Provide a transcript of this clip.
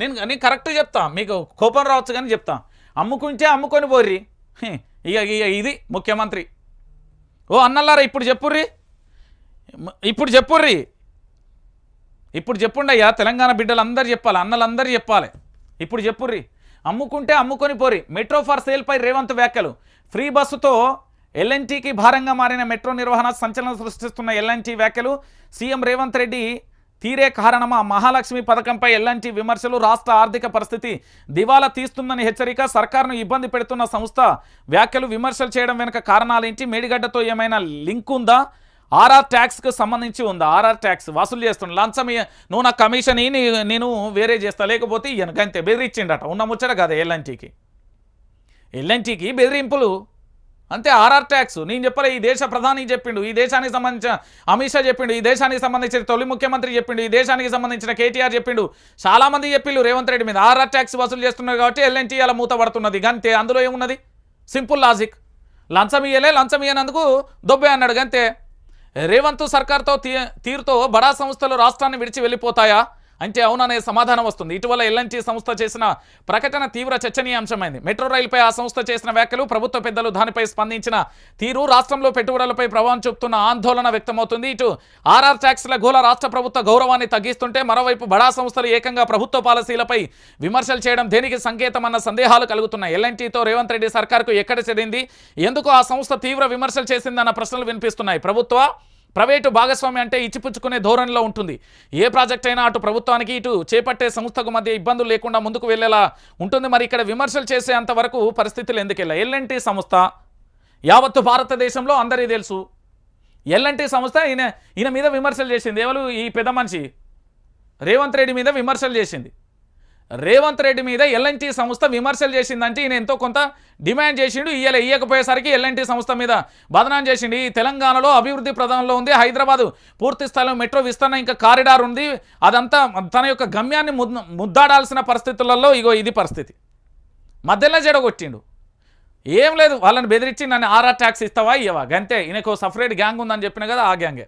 నేను నేను కరెక్ట్ చెప్తా. మీకు కోపం రావచ్చు కానీ చెప్తా. అమ్ముకుంటే అమ్ముకొని పోర్రి. ఇక ఇక ఇది ముఖ్యమంత్రి. ఓ అన్నల్లారా ఇప్పుడు చెప్పుర్రి? ఇప్పుడు చెప్పుర్రి? ఇప్పుడు చెప్పుండయ్యా తెలంగాణ బిడ్డలందరూ చెప్పాలి అన్నలందరూ చెప్పాలి. ఇప్పుడు చెప్పుర్రి. అమ్ముకుంటే అమ్ముకొని పోరి మెట్రో ఫర్ సేల్పై రేవంత్ వ్యాఖ్యలు. ఫ్రీ బస్సుతో ఎల్ఎన్టీకి భారంగా మారిన మెట్రో నిర్వహణ సంచలనం సృష్టిస్తున్న ఎల్ఎన్టీ వ్యాఖ్యలు. సీఎం రేవంత్ రెడ్డి తీరే కారణమా? మహాలక్ష్మి పథకంపై ఎల్ఎన్టీ విమర్శలు? రాష్ట్ర ఆర్థిక పరిస్థితి దివాలా తీస్తుందని హెచ్చరిక సర్కార్ను ఇబ్బంది పెడుతున్న సంస్థ వ్యాఖ్యలు విమర్శలు చేయడం వెనుక కారణాలేంటి? మేడిగడ్డతో ఏమైనా లింక్ ఉందా? ఆర్ఆర్ ట్యాక్స్కి సంబంధించి ఉందా? ఆర్ఆర్ ట్యాక్స్ వసూలు చేస్తున్నా లంచం నువ్వు నా కమిషన్ నేను వేరే చేస్తా. లేకపోతే ఇయ్యను బెదిరించిండట. ఉన్న ముచ్చట కదా ఎల్ఎన్టీకి. ఎల్ఎన్టీకి బెదిరింపులు అంతే ఆర్ఆర్ ట్యాక్స్. నేను చెప్పలే ఈ దేశ ప్రధాని చెప్పిండు ఈ దేశానికి సంబంధించిన అమిత్ షా చెప్పిండు ఈ దేశానికి సంబంధించిన తొలి ముఖ్యమంత్రి చెప్పిండు ఈ దేశానికి సంబంధించిన కేటీఆర్ చెప్పిండు. చాలామంది చెప్పిండు రేవంత్ రెడ్డి మీద ఆర్ఆర్ ట్యాక్స్ వసూలు చేస్తున్నారు కాబట్టి ఎల్ఎన్టీ అలా మూత పడుతున్నది. గంతే అందులో ఏమున్నది? Simple logic. లంచం ఇయ్యలే లంచం ఇయ్యనందుకు దొబ్బే అన్నాడు. గంతే. రేవంత్ సర్కార్తో తీ తీరుతో బడా సంస్థలు రాష్ట్రాన్ని విడిచి వెళ్ళిపోతాయా? అంటే అవుననే సమాధానం వస్తుంది. ఇటీవల ఎల్ఎన్టీ సంస్థ చేసిన ప్రకటన తీవ్ర చర్చనీయాంశమైంది. మెట్రో రైలుపై ఆ సంస్థ చేసిన వ్యాఖ్యలు ప్రభుత్వ పెద్దలు దానిపై స్పందించిన తీరు రాష్ట్రంలో పెట్టుబడులపై ప్రభావం చూపుతున్న ఆందోళన వ్యక్తమవుతుంది. ఇటు ఆర్ఆర్ ట్యాక్స్ల గోల రాష్ట్ర ప్రభుత్వ గౌరవాన్ని తగ్గిస్తుంటే మరోవైపు బడా సంస్థలు ఏకంగా ప్రభుత్వ పాలసీలపై విమర్శలు చేయడం దేనికి సంకేతం అన్న సందేహాలు కలుగుతున్నాయి. ఎల్ఎన్టీతో రేవంత్ రెడ్డి సర్కార్కు ఎక్కడ చెడింది ఎందుకు ఆ సంస్థ తీవ్ర విమర్శలు చేసిందన్న ప్రశ్నలు వినిపిస్తున్నాయి. ప్రభుత్వ ప్రైవేటు భాగస్వామి అంటే ఇచ్చిపుచ్చుకునే ధోరణిలో ఉంటుంది. ఏ ప్రాజెక్ట్ అయినా అటు ప్రభుత్వానికి ఇటు చేపట్టే సంస్థకు మధ్య ఇబ్బందులు లేకుండా ముందుకు వెళ్ళేలా ఉంటుంది. మరి ఇక్కడ విమర్శలు చేసేంత వరకు పరిస్థితులు ఎందుకెళ్ళా ఎల్ఎన్టీ సంస్థ యావత్తు భారతదేశంలో అందరికీ తెలుసు. ఎల్ఎన్టీ సంస్థ ఈయన ఈయన మీద విమర్శలు చేసింది. ఎవరు? ఈ పెద్ద మనిషి. రేవంత్ రెడ్డి మీద విమర్శలు చేసింది. రేవంత్ రెడ్డి మీద ఎల్ఎన్టీ సంస్థ విమర్శలు చేసిందంటే ఈయన ఎంతో కొంత డిమాండ్ చేసిండు. ఇయ్యలే ఇయ్యకపోయేసరికి ఎల్ఎన్టీ సంస్థ మీద బదనాం చేసిండు. ఈ తెలంగాణలో అభివృద్ధి ప్రధానంలో ఉంది. హైదరాబాదు పూర్తి స్థాయిలో మెట్రో విస్తరణ ఇంకా కారిడార్ ఉంది. అదంతా తన యొక్క గమ్యాన్ని ముద్దాడాల్సిన పరిస్థితులలో ఇగో ఇది పరిస్థితి. మధ్యలో జడగొట్టిండు. ఏం లేదు వాళ్ళని బెదిరించి నన్ను ఆర్ఆర్ ట్యాక్స్ ఇస్తావా ఇవ్వవా గంతే ఈయనకు సపరేట్ గ్యాంగ్ ఉందని చెప్పిన కదా ఆ గ్యాంగే.